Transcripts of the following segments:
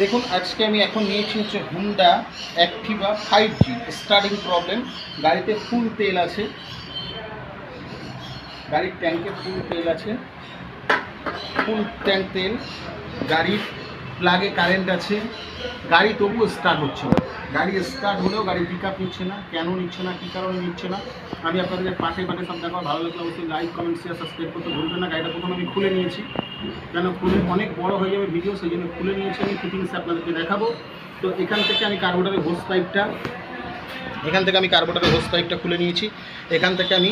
দেখুন, আজকে আমি এখন নিয়েছি হচ্ছে Honda Activa five G starting problem গাড়িতে ফুল তেল আছে। গাড়ির ট্যাঙ্কে ফুল তেল আছে। ফুল ট্যাঙ্ক তেল, গাড়ির প্লাগে কারেন্ট আছে। গাড়ি তবুও স্টার্ট হচ্ছে না। গাড়ি স্টার্ট হলেও গাড়ি পিক আপ নিচ্ছে না। কেন নিচ্ছে না? কী কারণে নিচ্ছে না? আমি আপনাদের পাটে পাটে সব দেখাবো। ভালো লাগলে অবশ্যই লাইক কমেন্ট শেয়ার সাবস্ক্রাইব করতে ভুলবেন না। গাড়িটা প্রথমে আমি খুলে নিয়েছি। কেন খুলে অনেক বড় হয়ে যাবে ভিডিও সেই জন্য খুলে নিয়েছি আমি ফিটিংস আপনাদেরকে দেখাবো। তো এখান থেকে আমি কার্বোটারের হোস পাইপটা এখান থেকে আমি কার্বোটারের হোস পাইপটা খুলে নিয়েছি। এখান থেকে আমি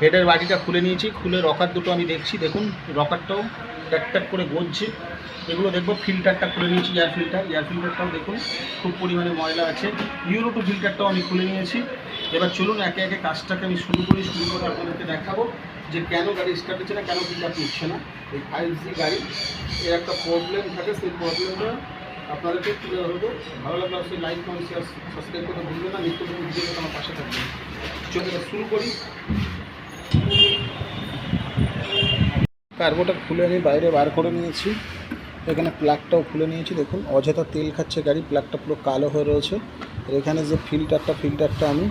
হেডের বাটিটা খুলে নিয়েছি, খুলে রকার দুটো আমি দেখছি, দেখুন রকারটাও ট্যাক ট্যাক করে গজছে। এগুলো দেখব ফিল্টারটা খুলে নিয়েছি এয়ার ফিল্টার এয়ার ফিল্টারটাও দেখুন, খুব পরিমাণে ময়লা আছে। ইউরো টু ফিল্টারটাও আমি খুলে নিয়েছি। এবার চলুন, একে একে কাজটাকে আমি শুরু করি, শুরু করে আপনাদেরকে দেখাবো যে কেন গাড়ি স্টার্ট হচ্ছে না কেন ফিল্টার নিচ্ছে না। এই ফাইভ জি গাড়ি, এর একটা প্রবলেম থাকে, সেই প্রবলেমটা আপনাদেরকে তুলে ধরবো ভালো লাগলে অবশ্যই লাইক কমেন্ট শেয়ার সাবস্ক্রাইব করতে ভুলবেন না। নিত্য নতুন ভিডিও আমার পাশে থাকবেন। চলুন শুরু করি। কার্বোটা খুলে আমি বাইরে বার করে নিয়েছি। এখানে প্লাগটাও খুলে নিয়েছি, দেখুন। অযথা তেল খাচ্ছে গাড়ি প্লাগটা পুরো কালো হয়ে রয়েছে। আর এখানে যে ফিল্টারটা ফিল্টারটা আমি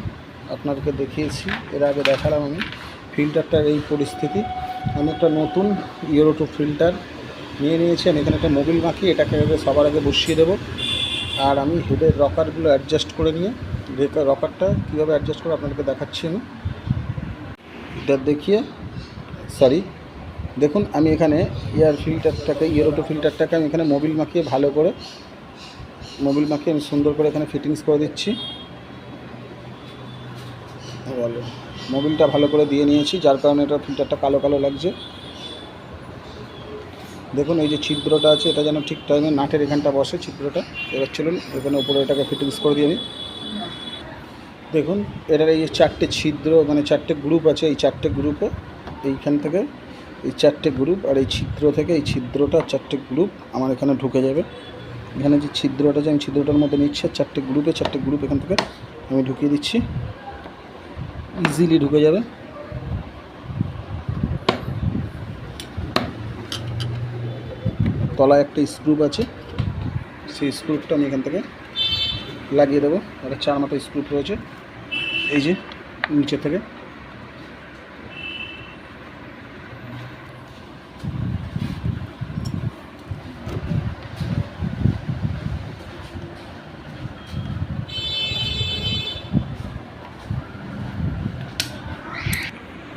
আপনাদেরকে দেখিয়েছি। এর আগে দেখালাম আমি। ফিল্টারটার এই পরিস্থিতি। আমি একটা নতুন ইউরো টু ফিল্টার নিয়ে নিয়েছি, আমি এখানে একটা মোবিল মাখি, এটাকে সবার আগে বসিয়ে দেবো। আর আমি হেডের রকারগুলো অ্যাডজাস্ট করে নিয়ে রকারটা কীভাবে অ্যাডজাস্ট করে আপনাদেরকে দেখাচ্ছি আমি। এটা দেখিয়ে সরি দেখুন, আমি এখানে এয়ার ফিল্টারটাকে ইয়েরোটো ফিল্টারটাকে আমি এখানে মোবিল মাখিয়ে ভালো করে মোবিল মাখিয়ে আমি সুন্দর করে এখানে ফিটিংস করে দিচ্ছি। ভালো মোবিলটা ভালো করে দিয়ে নিয়েছি, যার কারণে এটা ফিল্টারটা কালো কালো লাগছে। দেখুন, এই যে ছিদ্রটা আছে, এটা যেন ঠিক টাইমে নাটের এখানটা বসে ছিদ্রটা। এবার চলুন, এখানে উপরে এটাকে ফিটিংস করে দিয়ে আমি দেখুন, এটার এই যে চারটে ছিদ্র মানে চারটে গ্রুপ আছে, এই চারটে গ্রুপে এইখান থেকে, এই চারটে গ্রুপ আর এই ছিদ্র থেকে এই ছিদ্রটা চারটে গ্রুপ আমার এখানে ঢুকে যাবে। এখানে যে ছিদ্রটা আছে, আমি ছিদ্রটার মধ্যে নিচ্ছে চারটে গ্রুপে চারটে গ্রুপ এখান থেকে আমি ঢুকিয়ে দিচ্ছি। ইজিলি ঢুকে যাবে। তলায় একটা স্ক্রুপ আছে। সেই স্ক্রুপটা আমি এখান থেকে লাগিয়ে দেবো। একটা চার মাথা স্ক্রুপ রয়েছে। এই যে, নিচে থেকে।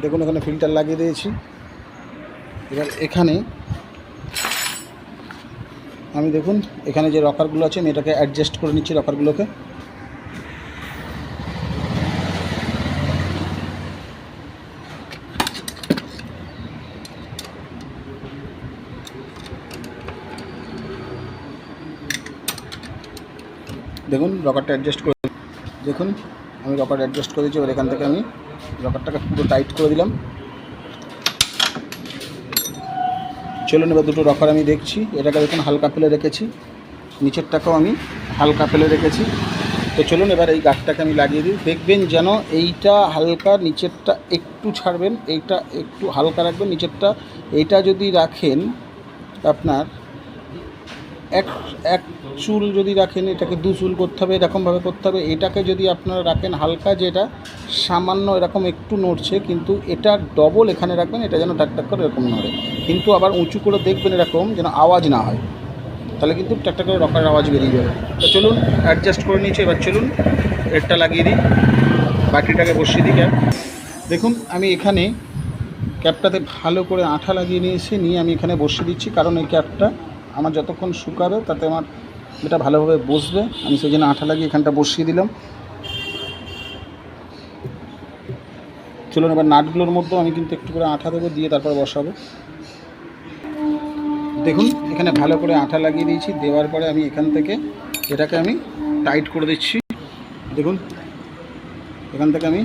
দেখুন, এখানে ফিল্টার লাগিয়ে দিয়েছি। এবার এখানে আমি দেখুন, এখানে যে রকারগুলো আছে, আমি এটাকে অ্যাডজাস্ট করে নিচ্ছি রকারগুলোকে। দেখুন, রকারটা অ্যাডজাস্ট করে দেখুন, আমি রকার অ্যাডজাস্ট করে দিয়েছি এবার এখান থেকে আমি রকারটাকে পুরো টাইট করে দিলাম। চলুন এবার দুটো রকার আমি দেখছি। এটাকে দেখুন হালকা ফেলে রেখেছি। নিচেরটাকেও আমি হালকা ফেলে রেখেছি। তো চলুন এবার এই গাঠটাকে আমি লাগিয়ে দিই। দেখবেন যেন এইটা হালকা, নিচেরটা একটু ছাড়বেন, এইটা একটু হালকা রাখবেন, নিচেরটা এইটা যদি রাখেন আপনার এক এক চুল যদি রাখেন, এটাকে দু চুল করতে হবে, এরকমভাবে করতে হবে। এটাকে যদি আপনারা রাখেন হালকা, যেটা সামান্য এরকম একটু নড়ছে, কিন্তু এটা ডবল এখানে রাখবেন, এটা যেন টাক টাক করে এরকম নড়ে। কিন্তু আবার উঁচু করে দেখবেন এরকম যেন আওয়াজ না হয়। তাহলে কিন্তু টাকটা করে রকার আওয়াজ বেরিয়ে যাবে। তো চলুন অ্যাডজাস্ট করে নিয়েছি, এবার চলুন, এরটা লাগিয়ে দিই। বাকিটাকে বসিয়ে দিই ক্যাপ দেখুন, আমি এখানে ক্যাপটাতে ভালো করে আঠা লাগিয়ে নিয়েছি, নিয়ে আমি এখানে বসিয়ে দিচ্ছি। কারণ এই ক্যাপটা আমার যতক্ষণ শুকাবে, তাতে আমার এটা ভালোভাবে বসবে। আমি সেই জন্য আঠা লাগিয়ে এখানটা বসিয়ে দিলাম। চলুন এবার নাটগুলোর মধ্যেও আমি কিন্তু একটু করে আঠা দেবো, দিয়ে তারপর বসাবো। দেখুন, এখানে ভালো করে আঠা লাগিয়ে দিয়েছি। দেওয়ার পরে আমি এখান থেকে এটাকে আমি টাইট করে দিচ্ছি। দেখুন, এখান থেকে আমি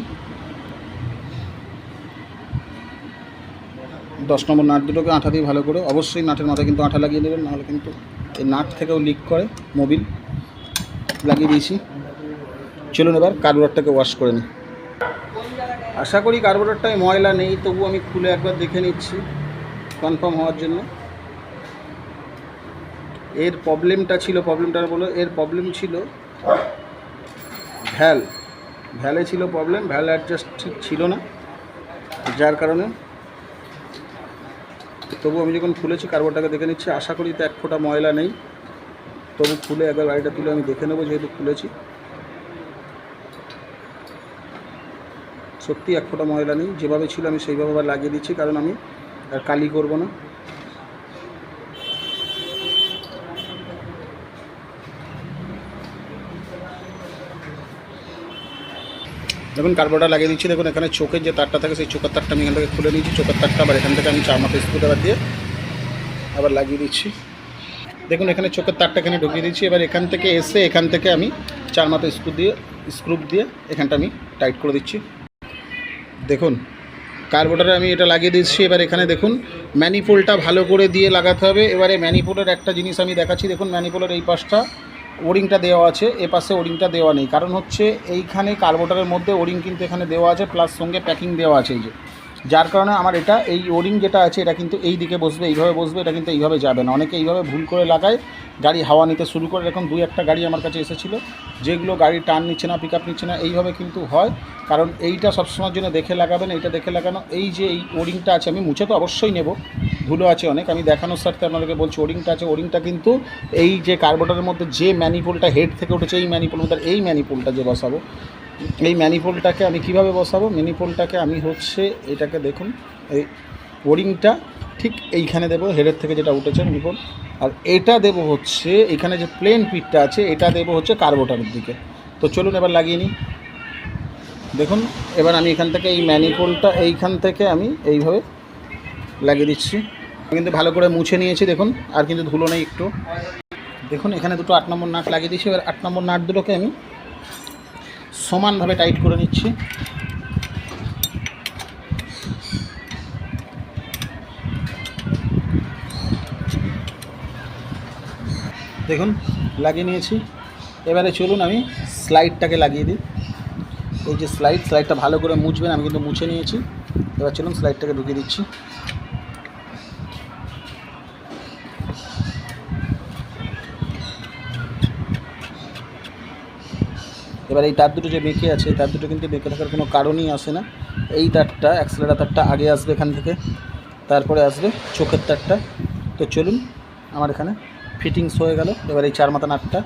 দশ নম্বর নাট দুটোকে আঠা দিয়ে ভালো করে, অবশ্যই নাটের মাথায় কিন্তু আঠা লাগিয়ে দেবেন নাহলে কিন্তু এই নাট থেকেও লিক করে মোবিল লাগিয়ে দিয়েছি। চলুন এবার কার্বোরেটটাকে ওয়াশ করে নিই। আশা করি কার্বোরেটটায় ময়লা নেই, তবু আমি খুলে একবার দেখে নিচ্ছি কনফার্ম হওয়ার জন্য। এর প্রবলেমটা ছিল প্রবলেমটা বলো, এর প্রবলেম ছিল ভ্যাল। ভ্যালে ছিল প্রবলেম ভ্যাল অ্যাডজাস্ট ঠিক ছিল না, যার কারণে তবু আমি যখন খুলেছি কার্বনটাকে দেখে নিচ্ছি, আশা করি তো এক ফোঁটা ময়লা নেই। তবু খুলে একবার গাড়িটা তুলে আমি দেখে নেব যেহেতু খুলেছি। সত্যি এক ফোঁটা ময়লা নেই। যেভাবে ছিল আমি সেইভাবে আবার লাগিয়ে দিচ্ছি, কারণ আমি আর কালি করব না। দেখুন কার্বোটা লাগিয়ে দিচ্ছি। দেখুন, এখানে চোখের যে তারটা থাকে, সেই চোখের তারটা আমি এখান থেকে খুলে নিয়েছি। চোখের তারটা আবার এখান থেকে আমি চার মাথা স্ক্রু আবার দিয়ে আবার লাগিয়ে দিচ্ছি। দেখুন, এখানে চোখের তারটা এখানে ঢুকিয়ে দিচ্ছি এবার এখান থেকে এসে এখান থেকে আমি চার মাথা স্ক্রু দিয়ে, স্ক্রুপ দিয়ে এখানটা আমি টাইট করে দিচ্ছি। দেখুন কার্বোটারে আমি এটা লাগিয়ে দিচ্ছি এবার এখানে দেখুন ম্যানিপোলটা ভালো করে দিয়ে লাগাতে হবে। এবারে ম্যানিপোলের একটা জিনিস আমি দেখাচ্ছি। দেখুন ম্যানিপোলের এই পাশটা ওরিংটা দেওয়া আছে, এ পাশে ওরিংটা দেওয়া নেই। কারণ হচ্ছে এইখানে কার্বোটারের মধ্যে ওরিং কিন্তু এখানে দেওয়া আছে, প্লাস সঙ্গে প্যাকিং দেওয়া আছে এই যে। যার কারণে আমার এটা, এই ওরিং যেটা আছে, এটা কিন্তু এই দিকে বসবে, এইভাবে বসবে, এটা কিন্তু এইভাবে যাবে না। অনেকে এইভাবে ভুল করে লাগায়, গাড়ি হাওয়া নিতে শুরু করে। এরকম দুই একটা গাড়ি আমার কাছে এসেছিল, যেগুলো গাড়ি টার্ন নিচ্ছে না পিক আপ নিচ্ছে না, এইভাবে কিন্তু হয়। কারণ এইটা সবসময়ের জন্য দেখে লাগাবেন, এইটা দেখে লাগানো। এই যে এই ওরিংটা আছে, আমি মুছে তো অবশ্যই নেব। ধুলো আছে অনেক। আমি দেখানোর স্বার্থে আপনাদেরকে বলছি, ওরিংটা আছে। ওরিংটা কিন্তু এই যে কার্বোটারের মধ্যে যে ম্যানিপোলটা হেড থেকে উঠেছে, এই ম্যানিপোল মধ্যে এই ম্যানিপোলটা যে বসাবো, এই ম্যানিপোলটাকে আমি কীভাবে বসাবো? ম্যানিপোলটাকে আমি হচ্ছে এটাকে দেখুন, এই ওরিংটা ঠিক এইখানে দেবো, হেডের থেকে যেটা উঠেছে ম্যানিপোল আর এটা দেবো হচ্ছে, এখানে যে প্লেন পিটটা আছে, এটা দেবো হচ্ছে কার্বোটারের দিকে। তো চলুন এবার লাগিয়ে নিই। দেখুন, এবার আমি এখান থেকে এই ম্যানিপোলটা এইখান থেকে আমি এইভাবে লাগিয়ে দিচ্ছি। কিন্তু ভালো করে মুছে নিয়েছি, দেখুন, আর কিন্তু ধুলো নেই একটু। দেখুন, এখানে দুটো আট নম্বর নাট লাগিয়ে দিয়েছি, এবার আট নম্বর নাট দুটোকে আমি সমানভাবে টাইট করে নিচ্ছি। দেখুন, লাগিয়ে নিয়েছি। এবারে চলুন আমি স্লাইডটাকে লাগিয়ে দিই। এই যে স্লাইড, স্লাইডটা ভালো করে মুছবেন, আমি কিন্তু মুছে নিয়েছি। এবার চলুন স্লাইডটাকে ঢুকিয়ে দিচ্ছি। এবার এই তার দুটো যে বেঁকে আছে, তার দুটো কিন্তু বেঁকে থাকার কোনো কারণই আসে না। এই তারটা অ্যাক্সেলার তারটা আগে আসবে এখান থেকে, তারপরে আসবে চোখের তারটা। তো চলুন, আমার এখানে ফিটিংস হয়ে গেল। এবার এই চার মাথা নাটটা,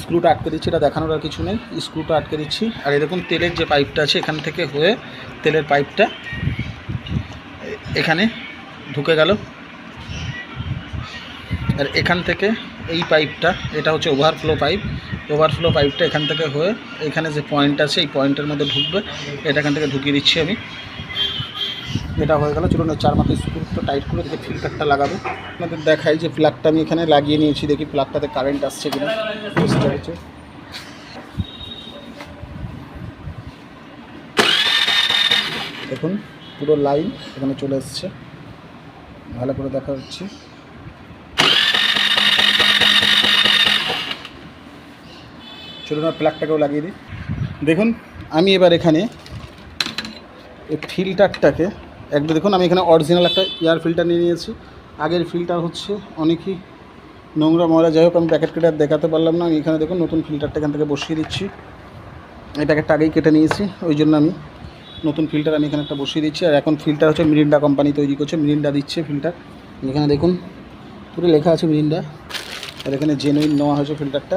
স্ক্রুটা আটকে দিচ্ছি, এটা দেখানোর আর কিছু নেই। স্ক্রুটা আটকে দিচ্ছি। আর এরকম তেলের যে পাইপটা আছে, এখান থেকে হয়ে তেলের পাইপটা এখানে ঢুকে গেল। আর এখান থেকে এই পাইপটা, এটা হচ্ছে ওভারফ্লো পাইপ ওভারফ্লো পাইপটা এখান থেকে হয়ে এখানে যে পয়েন্ট আছে, এই পয়েন্টের মধ্যে ঢুকবে। এটা এখান থেকে ঢুকিয়ে দিচ্ছি আমি। এটা হয়ে গেল, চলুন চার মাথায় স্ক্রুটা টাইট করে দেখে ফিল্টারটা লাগাবো। আপনাদের দেখাই যে প্লাগটা আমি এখানে লাগিয়ে নিয়েছি, দেখি প্লাগটাতে কারেন্ট আসছে কিনা। দেখুন, পুরো লাইন এখানে চলে এসছে। ভালো করে দেখা হচ্ছে। চলুন আর প্লাগটাকেও লাগিয়ে দিই। দেখুন, আমি এবার এখানে এই ফিল্টারটাকে একটা দেখুন, আমি এখানে অরিজিনাল একটা এয়ার ফিল্টার নিয়ে নিয়েছি। আগের ফিল্টার হচ্ছে অনেকই নোংরা, ময়লা। যাই হোক, আমি প্যাকেট কেটে আর দেখাতে পারলাম না। আমি এখানে দেখুন, নতুন ফিল্টারটা এখান থেকে বসিয়ে দিচ্ছি। এই প্যাকেটটা আগেই কেটে নিয়েছি। ওই জন্য আমি নতুন ফিল্টার আমি এখানে একটা বসিয়ে দিচ্ছি। আর এখন ফিল্টার হচ্ছে মিরিন্ডা কোম্পানি তৈরি করছে, মিরিন্ডা দিচ্ছে ফিল্টার এখানে দেখুন, পুরো লেখা আছে মিরিন্ডা। আর এখানে জেনুইন নেওয়া হয়েছে ফিল্টারটা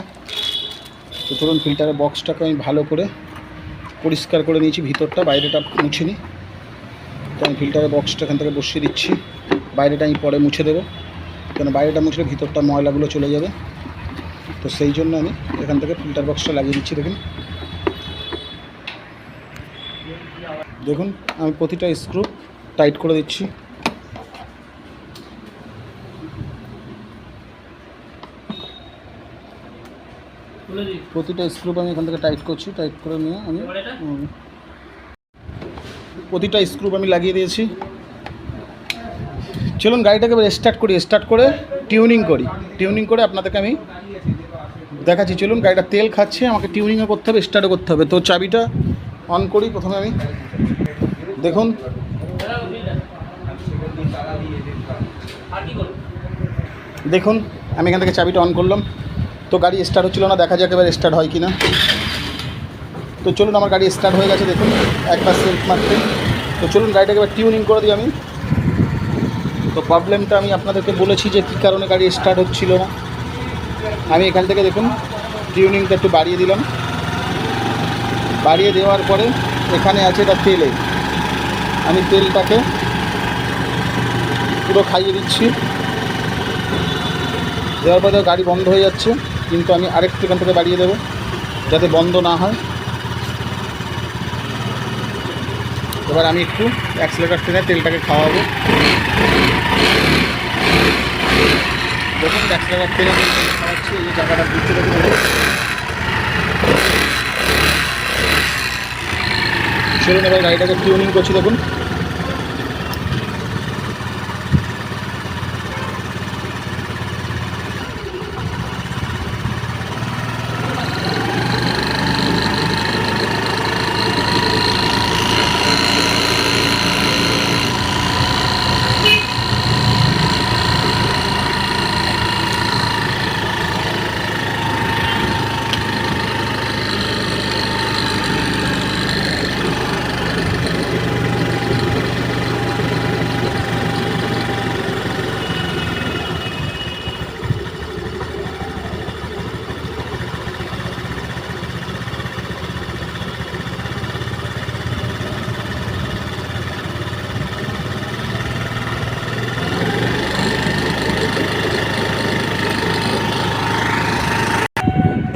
তো ধরুন ফিল্টারের বক্সটাকে আমি ভালো করে পরিষ্কার করে নিয়েছি, ভিতরটা, বাইরেটা মুছে নিই তো আমি ফিল্টারের বক্সটা এখান থেকে বসিয়ে দিচ্ছি। বাইরেটা আমি পরে মুছে দেবো। কেন বাইরেটা মুছলে ভিতরটা ময়লাগুলো চলে যাবে। তো সেই জন্য আমি এখান থেকে ফিল্টার বক্সটা লাগিয়ে দিচ্ছি, দেখুন। দেখুন, আমি প্রতিটা স্ক্রু টাইট করে দিচ্ছি। প্রতিটা স্ক্রু আমি এখান থেকে টাইট করছি টাইট করে নিয়ে আমি প্রতিটা স্ক্রু আমি লাগিয়ে দিয়েছি। চলুন গাড়িটাকে এবার স্টার্ট করি স্টার্ট করে টিউনিং করি। টিউনিং করে আপনাদেরকে আমি দেখাচ্ছি। চলুন গাড়িটা তেল খাচ্ছে আমাকে টিউনিংও করতে হবে স্টার্টও করতে হবে। তো চাবিটা অন করি প্রথমে আমি। দেখুন। দেখুন আমি এখান থেকে চাবিটা অন করলাম। তো গাড়ি স্টার্ট হচ্ছিল না, দেখা যাক এবার স্টার্ট হয় কি না তো চলুন, আমার গাড়ি স্টার্ট হয়ে গেছে, দেখুন একবার সেলফ মারতে। তো চলুন, গাড়িটাকে এবার টিউনিং করে দিই আমি। তো প্রবলেমটা আমি আপনাদেরকে বলেছি যে কী কারণে গাড়ি স্টার্ট হচ্ছিল না। আমি এখান থেকে দেখুন টিউনিংটা একটু বাড়িয়ে দিলাম। বাড়িয়ে দেওয়ার পরে এখানে আছে এটা তেলে। আমি তেলটাকে পুরো খাইয়ে দিচ্ছি। দেওয়ার পরে গাড়ি বন্ধ হয়ে যাচ্ছে। কিন্তু আমি আরেকটু এখান থেকে বাড়িয়ে দেবো, যাতে বন্ধ না হয়। এবার আমি একটু অ্যাক্সিলেটার টেনে তেলটাকে খাওয়াবো। দেখুন অ্যাক্সিলেটার টেনে খাওয়াচ্ছি, এই জায়গাটা ঘুরতে দেখুন চলুন, এবার গাড়িটাকে টিউনিং করছি, দেখুন।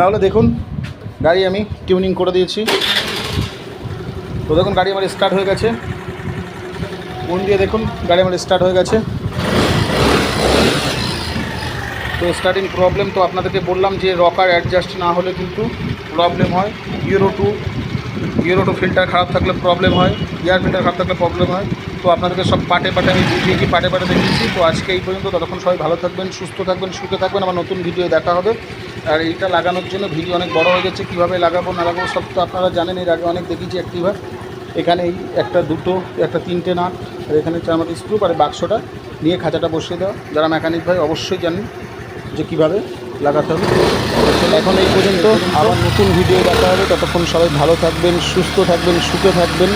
তাহলে দেখুন, গাড়ি আমি টিউনিং করে দিয়েছি। তো দেখুন, গাড়ি আমার স্টার্ট হয়ে গেছে। মন দিয়ে দেখুন, গাড়ি আমার স্টার্ট হয়ে গেছে। তো স্টার্টিং প্রবলেম তো আপনাদেরকে বললাম যে রকার অ্যাডজাস্ট না হলে কিন্তু প্রবলেম হয়। Euro two euro two filter খারাপ থাকলে প্রবলেম হয়। এয়ার ফিল্টার খারাপ থাকলে প্রবলেম হয়। তো আপনাদেরকে সব পাটে পাটে আমি বুঝিয়েছি পাটে পাটে দেখিয়েছি তো আজকে এই পর্যন্ত, ততক্ষণ সবাই ভালো থাকবেন, সুস্থ থাকবেন, সুখে থাকবেন। আমার নতুন ভিডিও দেখা হবে। আর এইটা লাগানোর জন্য ভিডিও অনেক বড় হয়ে গেছে, কীভাবে লাগাবো না লাগাবো সব তো আপনারা জানেন, এর আগে অনেক দেখেছি অ্যাক্টিভার এখানে এই একটা দুটো, একটা তিনটে নাট, আর এখানে চারমাটি স্ক্রু আর বাক্সটা নিয়ে খাঁচাটা বসিয়ে দেওয়া। যারা মেকানিক ভাই অবশ্যই জানেন যে কীভাবে লাগাতে হবে। এখন এই পর্যন্ত আবার নতুন ভিডিও দেখা হবে। ততক্ষণ সবাই ভালো থাকবেন, সুস্থ থাকবেন, সুখে থাকবেন।